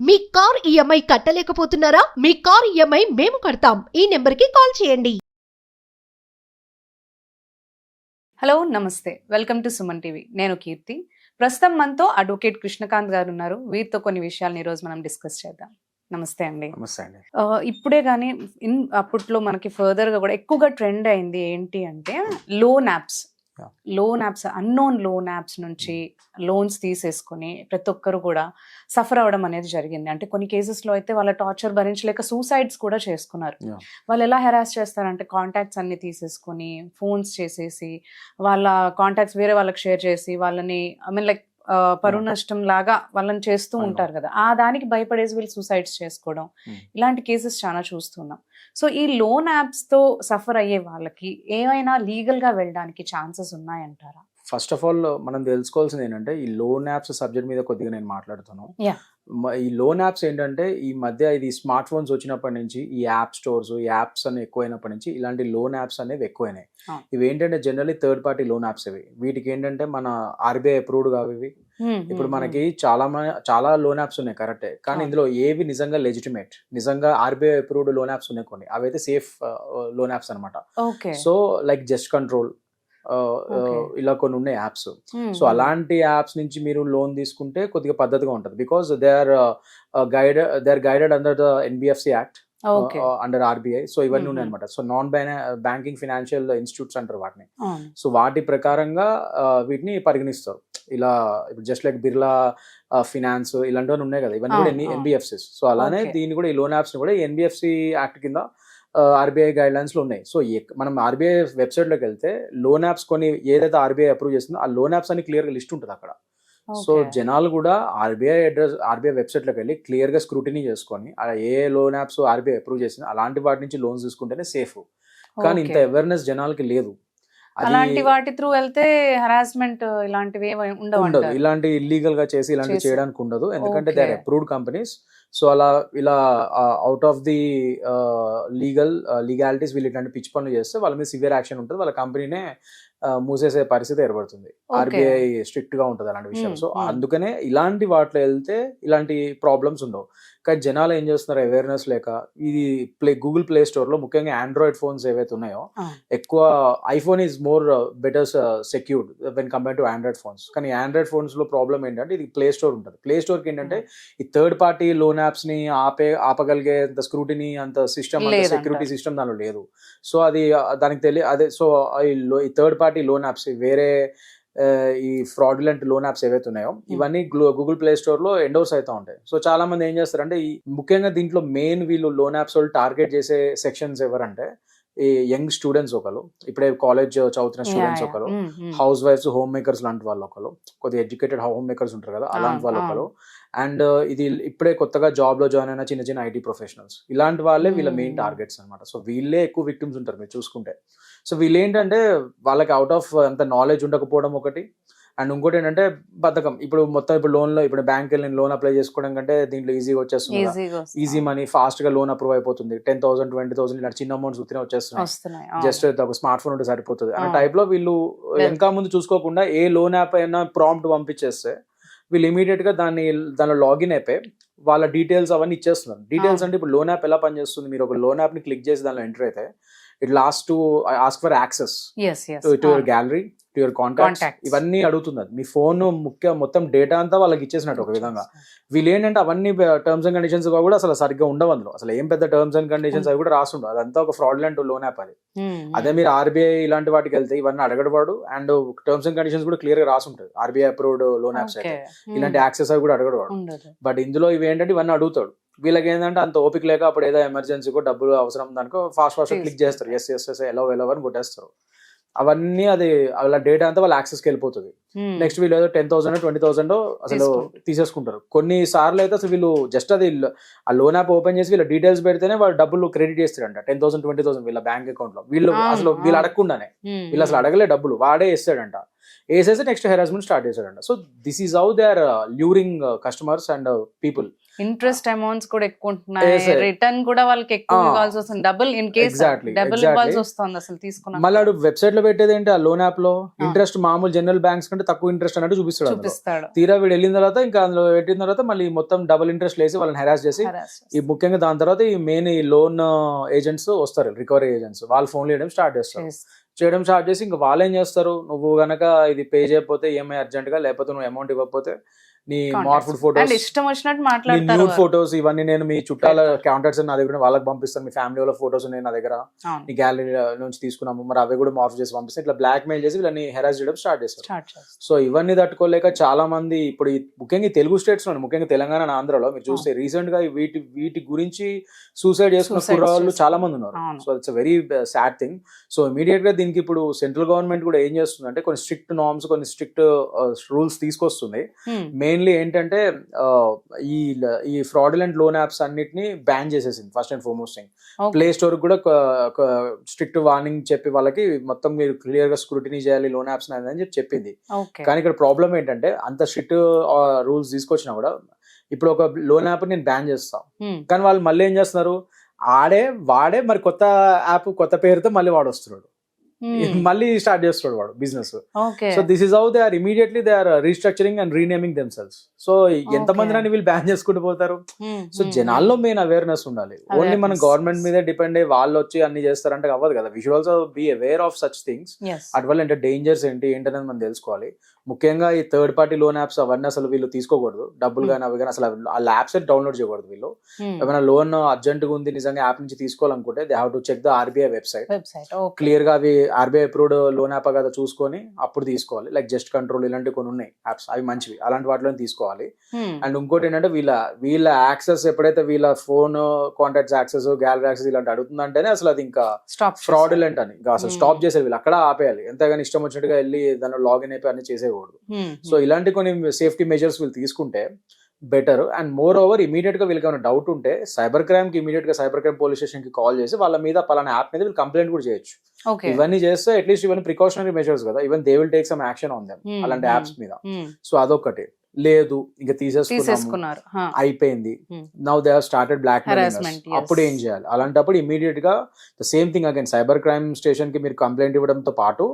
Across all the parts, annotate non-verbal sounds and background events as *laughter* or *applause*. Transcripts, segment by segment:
మీ car EMI కట్టలేకపోతున్నారా? మీ car EMI మేము కడతాం. ఈ నెంబర్కి కాల్ చేయండి. హలో నమస్తే. Welcome to Suman TV. నేను కీర్తి. ప్రస్తుతం మనతో అడ్వకేట్ కృష్ణకాంత్ గారు ఉన్నారు. వీరితో కొన్ని విషయాలను ఈరోజు మనం డిస్కస్ చేద్దాం. నమస్తే అండి. నమస్తే అండి. ఇప్పుడే కానీ ఇన్ అప్పట్లో మనకి ఫర్దర్గా కూడా ఎక్కువగా ట్రెండ్ అయింది ఏంటి అంటే loan apps. Loan apps unknown loan apps నుంచి లోన్స్ తీసేసుకుని ప్రతి ఒక్కరు కూడా సఫర్ అవ్వడం అనేది జరిగింది అంటే కొన్ని cases లో అయితే వాళ్ళ టార్చర్ భరించలేక సూసైడ్స్ కూడా చేసుకున్నారు. వాళ్ళు ఎలా హెరాస్ చేస్తారంటే కాంటాక్ట్స్ అన్ని తీసేసుకుని ఫోన్స్ చేసేసి వాళ్ళ కాంటాక్ట్స్ వేరే వాళ్ళకి షేర్ చేసి వాళ్ళని ఐ మీన్ లైక్ పరువు. నష్టం లాగా వాళ్ళని చేస్తూ. ఉంటారు కదా ఆ దానికి భయపడేసి వీళ్ళు సూసైడ్స్ చేసుకోవడం Hmm. ఇలాంటి కేసెస్ చాలా చూస్తున్నాం సో ఈ లోన్ యాప్స్తో సఫర్ అయ్యే వాళ్ళకి ఏమైనా లీగల్గా వెళ్ళడానికి ఛాన్సెస్ ఉన్నాయంటారా ఫస్ట్ ఆఫ్ ఆల్ మనం తెలుసుకోవాల్సింది ఏంటంటే ఈ లోన్ యాప్స్ సబ్జెక్ట్ మీద కొద్దిగా నేను మాట్లాడుతాను Yeah. మ- ఈ లోన్ యాప్స్ ఏంటంటే ఈ మధ్య ఇది స్మార్ట్ ఫోన్స్ వచ్చినప్పటి నుంచి ఈ యాప్ స్టోర్స్ ఈ యాప్స్ అని ఎక్కువైనప్పటి నుంచి ఇలాంటి లోన్ యాప్స్ అనేవి ఎక్కువైనాయి. ఇవి ఏంటంటే generally third party loan apps ఇవి వీటికి ఏంటంటే మన ఆర్బీఐ అప్రూవ్డ్ కావు ఇవి ఇప్పుడు మనకి చాలా చాలా లోన్ యాప్స్ ఉన్నాయి కరెక్టే కానీ. ఇందులో ఏవి నిజంగా లెజిటిమేట్ నిజంగా ఆర్బీఐ అప్రూవ్డ్ లోన్ యాప్స్ ఉన్నాయి కొన్ని అవైతే సేఫ్ లోన్ యాప్స్ అనమాట సో లైక్ జస్ట్ కంట్రోల్. ఇలా కొన్ని ఉన్నాయి యాప్స్. సో అలాంటి యాప్స్ నుంచి మీరు లోన్ తీసుకుంటే కొద్దిగా పద్ధతిగా ఉంటుంది. Because they are guide they are guided under the NBFC act under RBI so ఇవన్నీ. ఉన్నాయి అనమాట so non banking financial institutes అంటారు వాటిని. సో వాటి ప్రకారంగా వీటిని పరిగణిస్తారు. ఇలా ఇప్పుడు జస్ట్ లైక్ బిర్లా ఫినాన్స్ ఇలాంటివన్నీ ఉన్నాయి కదా. ఇవన్నీ కూడా. NBFCs so. అలానే. దీన్ని కూడా ఈ లోన్ యాప్స్ కూడా ఎన్బిఎఫ్సి యాక్ట్ కింద ఆర్బీఐ గైడ్ లైన్స్లో ఉన్నాయి సో మనం ఆర్బీఐ వెబ్సైట్లోకి వెళ్తే లోన్ యాప్స్ కొన్ని ఏదైతే ఆర్బీఐ అప్రూవ్ చేస్తుందో ఆ లోన్ యాప్స్ అని క్లియర్గా లిస్ట్ ఉంటుంది అక్కడ సో. జనాలు కూడా ఆర్బీఐ అడ్రస్ ఆర్బీఐ వెబ్సైట్లోకి వెళ్ళి క్లియర్గా స్క్రూటినీ చేసుకొని ఏ లోన్ యాప్స్ ఆర్బీఐ అప్రూవ్ చేసింది అలాంటి వాటి నుంచి లోన్స్ తీసుకుంటేనే సేఫ్ కానీ ఇంత. అవేర్నెస్ జనాలకి లేదు అలాంటి వాటి త్రూ వెళ్తే హరాస్మెంట్ ఇలాంటివి ఉండదు. ఇలాంటి ఇల్లీగల్గా చేసి ఇలాంటి చేసి- చేయడానికి ఉండదు ఎందుకంటే they are. Approved companies so అలా ఇలా out of the legal legalities వీళ్ళు ఇట్లాంటి పిచ్ పనులు చేస్తే వాళ్ళ మీద సివియర్ యాక్షన్ ఉంటుంది. వాళ్ళ కంపెనీనే మూసేసే పరిస్థితి ఏర్పడుతుంది. ఆర్బీఐ స్ట్రిక్ట్గా ఉంటుంది అలాంటి విషయం సో. అందుకనే ఇలాంటి వాటిలో వెళ్తే ఇలాంటి ప్రాబ్లమ్స్ ఉండవు కానీ జనాలు ఏం చేస్తున్నారు అవేర్నెస్ లేక ఇది ప్లే గూగుల్ ప్లే స్టోర్లో ముఖ్యంగా ఆండ్రాయిడ్ ఫోన్స్ ఏవైతే ఉన్నాయో. ఎక్కువ iPhone is more better secured when compare to Android phones కానీ ఆండ్రాయిడ్ ఫోన్స్లో ప్రాబ్లమ్ ఏంటంటే ఇది ప్లే స్టోర్ ఉంటుంది ప్లే స్టోర్కి ఏంటంటే ఈ థర్డ్ పార్టీ లోన్ యాప్స్ని ఆపే ఆపగలిగే అంత స్క్రూటినీ అంత సిస్టమ్. సెక్యూరిటీ సిస్టమ్ దానిలో లేదు సో అది దానికి తెలియ అదే సో ఈ థర్డ్ పార్టీ లోన్ యాప్స్ వేరే ఈ ఫ్రాడ్యులెంట్ లోన్ యాప్స్ ఏవైతే ఉన్నాయో ఇవన్నీ గూగుల్ ప్లే స్టోర్లో ఎండోర్స్ అవుతా ఉంటాయి సో చాలా మంది ఏం చేస్తారంటే ఈ ముఖ్యంగా దీంట్లో మెయిన్ వీళ్ళు లోన్ యాప్స్ వాళ్ళు టార్గెట్ చేసే సెక్షన్స్ ఎవరంటే ఈ యంగ్ స్టూడెంట్స్ ఒకరు ఇప్పుడే కాలేజ్ చదువుతున్న స్టూడెంట్స్. ఒకరు. హౌస్ వైఫ్స్ హోమ్ మేకర్స్ లాంటి వాళ్ళు ఒకరు కొద్దిగా ఎడ్యుకేటెడ్ హోమ్ మేకర్స్ ఉంటారు కదా అలాంటి వాళ్ళు. ఒకరు అండ్ ఇది ఇప్పుడే కొత్తగా జాబ్లో జాయిన్ అయిన చిన్న చిన్న ఐటీ ప్రొఫెషనల్స్. ఇలాంటి వాళ్ళే వీళ్ళ మెయిన్. టార్గెట్స్ అన్నమాట. సో వీళ్ళే ఎక్కువ విక్టిమ్స్ ఉంటారు మీరు చూసుకుంటే. సో వీళ్ళు ఏంటంటే వాళ్ళకి అవుట్ ఆఫ్ అంత నాలెడ్జ్ ఉండకపోవడం ఒకటి. అండ్ ఇంకోటి ఏంటంటే బద్ధకం. ఇప్పుడు మొత్తం ఇప్పుడు లోన్లో ఇప్పుడు బ్యాంక్ వెళ్ళి లోన్ అప్లై చేసుకోవడం కంటే దీంట్లో ఈజీగా వచ్చేస్తుంది. ఈజీ మనీ ఫాస్ట్గా లోన్ అప్రూవ్ అయిపోతుంది. టెన్ థౌసండ్ ట్వంటీ థౌసండ్ ఇలాంటి చిన్న అమౌంట్స్ ఉత్తినే వచ్చేస్తున్నాయి. జస్ట్ ఒక స్మార్ట్ ఫోన్ ఉంటే సరిపోతుంది. అనే. టైప్లో వీళ్ళు వెనక ముందు చూసుకోకుండా ఏ లోన్ యాప్ అయినా ప్రాంప్ట్ పంపించేస్తే వీళ్ళు ఇమీడియట్గా దాన్ని దానిలో లాగిన్ అయిపోయి వాళ్ళ డీటెయిల్స్ అవన్నీ ఇచ్చేస్తున్నారు డీటెయిల్స్. అంటే ఇప్పుడు లోన్ యాప్ ఎలా పనిచేస్తుంది మీరు ఒక లోన్ యాప్ని క్లిక్ చేసి దానిలో ఎంటర్ అయితే it last to ask for access. To your. Gallery to your Contacts. ఇవన్నీ అడుగుతుంది అది. మీ ఫోన్ ముఖ్య మొత్తం డేటా అంతా వాళ్ళకి ఇచ్చేసినట్టు ఒక విధంగా. వీళ్ళు ఏంటంటే అవన్నీ టర్మ్స్ అండ్ కండిషన్స్ కూడా అసలు సరిగ్గా ఉండవు అందులో. అసలు ఏం పెద్ద టర్మ్స్ అండ్ కండిషన్స్ అవి కూడా రాస్తుండవు. అదంతా ఒక ఫ్రాడ్లెంట్ లోన్ యాప్ అది. Mm, mm. అదే మీరు ఆర్బీఐ ఇలాంటి వాటికి వెళ్తే ఇవన్నీ అడగడవాడు అండ్ టర్మ్స్ అండ్ కండిషన్స్ కూడా క్లియర్గా రాసి ఉంటుంది ఆర్బీఐ అప్రూవ్డ్ లోన్ యాప్స్ అయితే Okay. Mm. ఇలాంటి యాక్సెస్ అవి కూడా అడగడవాడు బట్ ఇందులో ఇవి ఏంటంటే ఇవన్నీ అడుగుతాడు. వీళ్ళకి ఏంటంటే అంత ఓపిక లేక అప్పుడు ఏదో ఎమర్జెన్సీకో డబ్బులు అవసరం దానికో ఫాస్ట్ ఫాస్ట్ క్లిక్. చేస్తారు. ఎస్ ఎస్ ఎస్ ఎలా ఎలా అని కొట్టేస్తారు. అవన్నీ అది వాళ్ళ డేటా అంతా వాళ్ళ యాక్సెస్కి వెళ్ళిపోతుంది. నెక్స్ట్ వీళ్ళు ఏదో టెన్ థౌసండ్ ట్వంటీ థౌసండ్ అసలు. తీసేసుకుంటారు. కొన్ని సార్లు అయితే అసలు వీళ్ళు జస్ట్ అది ఆ లోన్ యాప్ ఓపెన్ చేసి వీళ్ళ డీటెయిల్స్ పెడితేనే వాళ్ళు డబ్బులు క్రెడిట్ చేస్తారంట. టెన్ థౌసండ్ ట్వంటీ థౌసండ్ వీళ్ళ బ్యాంక్ అకౌంట్లో. వీళ్ళు అసలు వీళ్ళు. అడగకుండానే. Mm, వీళ్ళు అసలు mm. అడగలే డబ్బులు. వాడే వేస్తాడంట వేసేసి నెక్స్ట్ హెరాస్మెంట్ స్టార్ట్ చేశాడంట. So this is how they are luring customers and people interest amounts కూడా ఎక్కువ ఉంటున్నాయి. రిటర్న్ కూడా వాళ్ళకి ఎక్కువ. ఇవ్వాల్సి వస్తుంది డబుల్ ఇన్ కేస్ డబుల్. ఇవ్వాల్సి వస్తుంది అసలు తీసుకున్న మళ్ళీ వెబ్సైట్లో పెట్టేది ఏంటి ఆ లోన్ యాప్లో ఇంట్రెస్ట్ మామూలు జనరల్ బ్యాంక్స్ కంటే తక్కువ ఇంట్రెస్ట్ అన్నట్టు చూపిస్తాడు. చూపిస్తాడు తీరా వీడు వెళ్ళిన తర్వాత ఇంకా అందులో పెట్టిన తర్వాత మళ్ళీ మొత్తం డబుల్ ఇంట్రెస్ట్ వేసి వాళ్ళని హెరాస్ చేసి ఈ. ముఖ్యంగా దాని తర్వాత ఈ మెయిన్ ఈ లోన్ ఏజెంట్స్ వస్తారు రికవరీ ఏజెంట్స్ వాళ్ళు ఫోన్ చేయడం స్టార్ట్ చేస్తారు. చేయడం స్టార్ట్ చేసి ఇంకా వాళ్ళు ఏం చేస్తారు నువ్వు గనక ఇది పే చేయకపోతే ఈఎంఐ అర్జెంట్గా లేకపోతే నువ్వు అమౌంట్ ఇవ్వకపోతే నీ. మార్ఫుడ్ ఫోటోస్ ఇష్టం వచ్చినట్టు మాట్లాడతారు ఫోటోస్ ఇవన్నీ నేను మీ చుట్టాల కౌంటర్స్ నా దగ్గర వాళ్ళకి పంపిస్తాను. మీ ఫ్యామిలీ వాళ్ళ ఫోటోస్ నేను నా దగ్గర. నీ గ్యాలరీ నుంచి తీసుకున్నాము. మరి అవి కూడా మార్ఫ్ చేసి పంపిస్తాను. ఇట్లా బ్లాక్ మెయిల్ చేసి వీళ్ళని హెరాస్ చేయడం స్టార్ట్ చేస్తారు. సో ఇవన్నీ తట్టుకోలేక చాలా మంది ఇప్పుడు ముఖ్యంగా తెలుగు స్టేట్స్లో ముఖ్యంగా తెలంగాణ ఆంధ్రలో మీరు చూస్తే రీసెంట్గా వీటి వీటి గురించి సూసైడ్ చేసుకున్న కుర్రాళ్ళు చాలా మంది ఉన్నారు. So it's very sad thing so ఇమీడియట్గా దీనికి ఇప్పుడు సెంట్రల్ గవర్నమెంట్ కూడా ఏం చేస్తుంది అంటే కొన్ని స్ట్రిక్ట్ నార్మ్స్ కొన్ని స్ట్రిక్ట్ రూల్స్ తీసుకొస్తుంది Hmm. మెయిన్లీ ఏంటంటే ఈ ఈ ఫ్రాడులెంట్ లోన్ యాప్స్ అన్నిటిని బ్యాన్ చేసేసింది first and foremost thing. Play store కూడా స్ట్రిక్ట్ వార్నింగ్ చెప్పి వాళ్ళకి మొత్తం మీరు క్లియర్గా స్క్రూటినీ చేయాలి లోన్ యాప్స్ అని చెప్పి చెప్పింది కానీ ఇక్కడ ప్రాబ్లం ఏంటంటే అంత స్ట్రిక్ట్ రూల్స్ తీసుకొచ్చినా కూడా ఇప్పుడు ఒక లోన్ యాప్ నేను బ్యాన్ చేస్తాం Hmm. కానీ వాళ్ళు మళ్ళీ ఏం చేస్తున్నారు ఆడే వాడే మరి కొత్త యాప్ కొత్త పేరుతో మళ్ళీ వాడు వస్తున్నాడు. *laughs* మళ్ళీ స్టార్ట్ చేస్తున్నాడు వాడు business so this is how they are immediately they are restructuring and renaming themselves so ఎంతమంది అని వీళ్ళు బ్యాన్ చేసుకుంటూ పోతారు? Hmm. సో జనాల్లో మెయిన్ అవేర్నెస్ ఉండాలి. ఓన్లీ మన. గవర్నమెంట్ మీదే డిపెండ్ అయ్యి వాళ్ళు వచ్చి అన్ని చేస్తారంటే అవ్వదు కదా. We should also be aware of such things అటువల్ల అంటే డేంజర్స్ ఏంటి ఏంటనేది మనం తెలుసుకోవాలి. ముఖ్యంగా ఈ థర్డ్ పార్టీ లోన్ యాప్స్ అవన్నీ అసలు వీళ్ళు తీసుకోకూడదు. డబ్బులు Hmm. కానీ అవి కానీ అసలు ఆ యాప్స్ డౌన్లోడ్ చేయకూడదు వీళ్ళు. ఏమైనా లోన్ అర్జెంట్గా ఉంది నిజంగా యాప్ నుంచి తీసుకోవాలనుకుంటే they have to check the RBI website క్లియర్గా అవి ఆర్బీఐ అప్రూవ్డ్ లోన్ యాప్ కదా చూసుకొని అప్పుడు తీసుకోవాలి. లైక్ జస్ట్ కంట్రోల్ ఇలాంటివి కొన్ని ఉన్నాయి యాప్స్ అవి మంచివి. అలాంటి వాటిలో తీసుకోవాలి. Hmm. అండ్ ఇంకోటి ఏంటంటే వీళ్ళ వీళ్ళ యాక్సెస్ ఎప్పుడైతే వీళ్ళ phone contacts access gallery access ఇలాంటి అడుగుతుందంటేనే అసలు అది ఇంకా ఫ్రాడులెంట్ అని. ఇంకా అసలు Hmm. స్టాప్ చేసేది వీళ్ళు అక్కడ ఆపేయాలి. ఎంతగానో ఇష్టం వచ్చినట్టుగా వెళ్ళి దానిలో లాగిన్ అయిపోయి అన్ని చేసేయకూడదు. Hmm. సో ఇలాంటి కొన్ని సేఫ్టీ మెజర్స్ వీళ్ళు తీసుకుంటే బెటర్ అండ్ మోర్ ఓవర్ ఇమీడియట్గా వీళ్ళకి ఏమైనా డౌట్ ఉంటే సైబర్ క్రైమ్కి ఇమీడియట్గా సైబర్ క్రైమ్ పోలీస్ స్టేషన్కి కాల్ చేసి వాళ్ళ మీద పలానా యాప్ మీద వీళ్ళు కంప్లైంట్ కూడా చేయొచ్చు. ఓకే. ఇవన్నీ చేస్తే అట్లీస్ట్ ఇవన్నీ ప్రికాషనరీ మెజర్స్ కదా. Even they will take some action on them అలాంటి. యాప్స్ మీద. సో అదొకటి లేదు ఇంకా తీసేసుకున్నారు. అయిపోయింది. Hmm. Now they started block. అప్పుడు ఏం చేయాలి? అలాంటప్పుడు ఇమీడియట్గా the same thing again cyber crime స్టేషన్కి మీరు కంప్లైంట్ ఇవ్వడంతో పాటు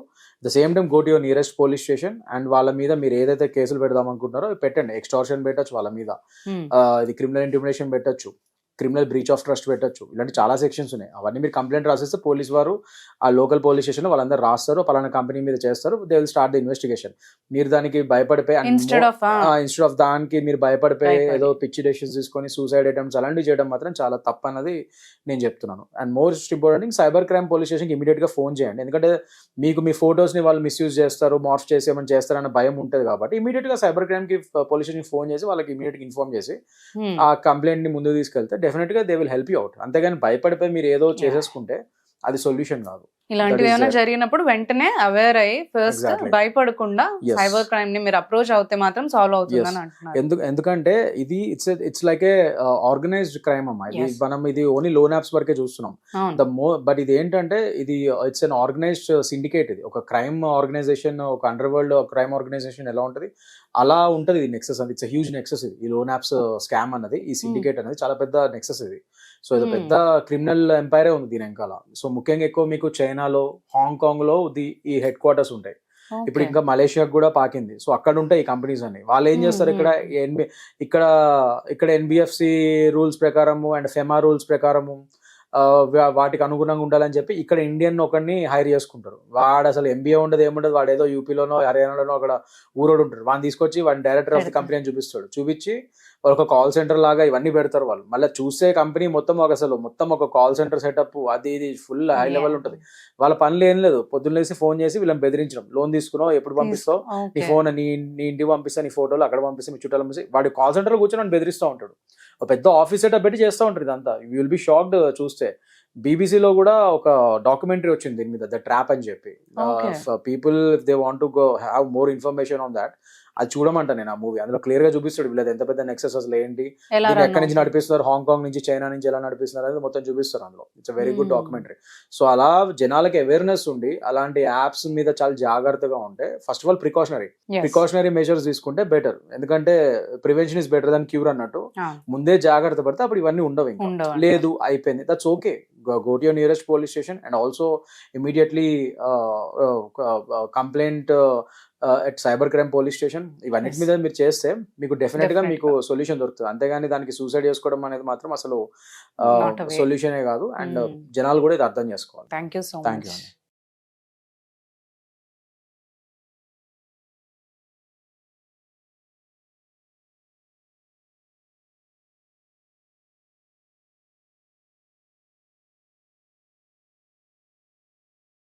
the same time go to your nearest police station and వాళ్ళ మీద మీరు ఏదైతే కేసులు పెడదాం అనుకుంటున్నారో పెట్టండి. ఎక్స్టార్షన్ పెట్టచ్చు వాళ్ళ మీద. ఇది క్రిమినల్ ఇంటిమిడేషన్ పెట్టచ్చు. క్రిమినల్ బ్రీచ్ ఆఫ్ ట్రస్ట్ పెట్టచ్చు. ఇలాంటి చాలా సెక్షన్స్ ఉన్నాయి. అవన్నీ మీరు కంప్లైంట్ రాసేస్తే పోలీస్ వారు ఆ లోకల్ పోలీస్ స్టేషన్ వాళ్ళందరూ రాస్తారు పలానా కంపెనీ మీద చేస్తారు they will start the investigation. మీరు దానికి భయపడిపోయి ఇన్స్టెడ్ ఆఫ్ ఇన్స్టెడ్ ఆఫ్ దానికి మీరు భయపడిపోయి భయపడి. ఏదో పిచ్చి డెసిషన్స్ తీసుకొని సూసైడ్ అటెంప్ట్స్ అలాంటివి చేయడం మాత్రం చాలా తప్పు అన్నది నేను చెప్తున్నాను. And most important cyber crime police స్టేషన్కి ఇమీడియట్గా ఫోన్ చేయండి. ఎందుకంటే మీకు మీ ఫోటోస్ని వాళ్ళు మిస్యూజ్ చేస్తారు మార్ఫ్ చేసి ఏమైనా చేస్తారన్న భయం ఉంటుంది కాబట్టి ఇమీడియట్గా సైబర్ క్రైమ్కి పోలీస్ స్టేషన్ ఫోన్ చేసి వాళ్ళకి ఇమీడియట్గా ఇన్ఫార్మ్ చేసి. ఆ కంప్లైంట్ని ముందుకు తీసుకెళ్తే డెఫినెట్గా they will help you out అంతేగాని భయపడిపోయి మీరు ఏదో చేసేసుకుంటే అది సొల్యూషన్ కాదు. ఇలాంటివి ఏమైనా. జరిగినప్పుడు వెంటనే అవేర్ అయ్యి ఫస్ట్. భయపడకుండా. సైబర్ క్రైమ్ని మీరు అప్రోచ్ అవుతే మాత్రం సాల్వ్ అవుతుందని అంటున్నారు. ఎందుకు ఎందుకంటే ఇది it's it's like a organized crime అమ్మా. ఇది. మనం ఇది ఓన్లీ లోన్ యాప్స్ వరకే చూస్తున్నాం. ద మో బట్ ఇది ఏంటంటే ఇది ఇట్స్ అన్ ఆర్గనైజ్డ్ సిండికేట్ ఇది. ఒక క్రైమ్ ఆర్గనైజేషన్ ఒక అండర్ వరల్డ్ క్రైమ్ ఆర్గనైజేషన్ ఎలా ఉంటుంది? అలా ఉంటుంది ఇది నెక్సెస్ అది ఇట్స్ హ్యూజ్ నెక్సెస్ ఇది. ఈ లోన్ యాప్స్ స్కామ్ అన్నది ఈ సిండికేట్ అనేది చాలా పెద్ద నెక్సెస్ ఇది. సో ఇది Hmm. పెద్ద క్రిమినల్ ఎంపైరే ఉంది దీని వెనకాల. సో ముఖ్యంగా ఎక్కువ మీకు చైనాలో హాంకాంగ్లో ది ఈ హెడ్ క్వార్టర్స్ ఉంటాయి. ఇప్పుడు. ఇంకా మలేషియాకి కూడా పాకింది. సో అక్కడ ఉంటాయి ఈ కంపెనీస్ అన్ని. వాళ్ళు ఏం చేస్తారు ఇక్కడ. ఎన్బి ఇక్కడ ఇక్కడ ఎన్బిఎఫ్సి రూల్స్ ప్రకారము అండ్ ఫెమా రూల్స్ ప్రకారము వాటికి అనుగుణంగా ఉండాలని చెప్పి ఇక్కడ ఇండియన్ ఒకరిని హైర్ చేసుకుంటారు. వాడు అసలు ఎంబీఏ ఉండదు ఏముండదు వాడు ఏదో యూపీలోనో హర్యానాలోనో అక్కడ ఊరోడు ఉంటాడు వాడిని తీసుకొచ్చి వాడిని డైరెక్టర్ ఆఫ్ ది. కంపెనీ అని చూపిస్తాడు. చూపించి ఒక కాల్ సెంటర్ లాగా ఇవన్నీ పెడతారు వాళ్ళు. మళ్ళీ చూసే కంపెనీ మొత్తం ఒక అసలు మొత్తం ఒక కాల్ సెంటర్ సెటప్ అది ఇది ఫుల్ హై లెవెల్. ఉంటుంది. వాళ్ళ పనులు ఏం లేదు. పొద్దున్న లేసి ఫోన్ చేసి వీళ్ళని బెదిరించడం. లోన్ తీసుకున్నావు ఎప్పుడు పంపిస్తావు? నీ. ఫోన్ నీ నీ ఇంటికి పంపిస్తా నీ ఫోటోలు అక్కడ పంపిస్తే మీ చుట్టాలు పంపిస్తే. వాడి కాల్ సెంటర్ కూర్చొని బెదిరిస్తూ ఉంటాడు. ఒక పెద్ద ఆఫీస్ సెటప్ పెట్టి చేస్తూ ఉంటారు ఇదంతా. యూ విల్ బి షాక్డ్ చూస్తే. బీబీసీలో కూడా ఒక డాక్యుమెంటరీ వచ్చింది దీని మీద ద ట్రాప్ అని చెప్పి. People they want to go have more information on that అది చూడమంట నేను ఆ మూవీ అందులో క్లియర్గా చూపిస్తాడు వీళ్ళది ఎంత పెద్ద నెక్సెస్ అసలు ఏంటి? ఎక్కడి నుంచి? నడిపిస్తున్నారు? హాంకాంగ్ నుంచి చైనా నుంచి ఎలా నడిపిస్తున్నారు? అనేది మొత్తం చూపిస్తారు అందులో. It's very good. Documentary so అలా జనాలకి అవేర్నెస్ ఉండి అలాంటి యాప్స్ మీద చాలా జాగ్రత్తగా ఉంటే first of all precautionary. Precautionary measures తీసుకుంటే బెటర్ ఎందుకంటే prevention is better than cure అన్నట్టు. ముందే జాగ్రత్త పడితే అప్పుడు ఇవన్నీ ఉండవు ఇంకా. లేదు అయిపోయింది. That's okay go to your nearest police station and also immediately complaint at cyber crime police station ఇవన్నిటి. మీద మీరు చేస్తే మీకు డెఫినెట్గా. మీకు సొల్యూషన్ దొరుకుతుంది అంతేగాని దానికి సూసైడ్ చేసుకోవడం అనేది మాత్రం అసలు. సొల్యూషనే కాదు అండ్ Hmm. జనాలు కూడా ఇది అర్థం చేసుకోవాలి thank you so thank you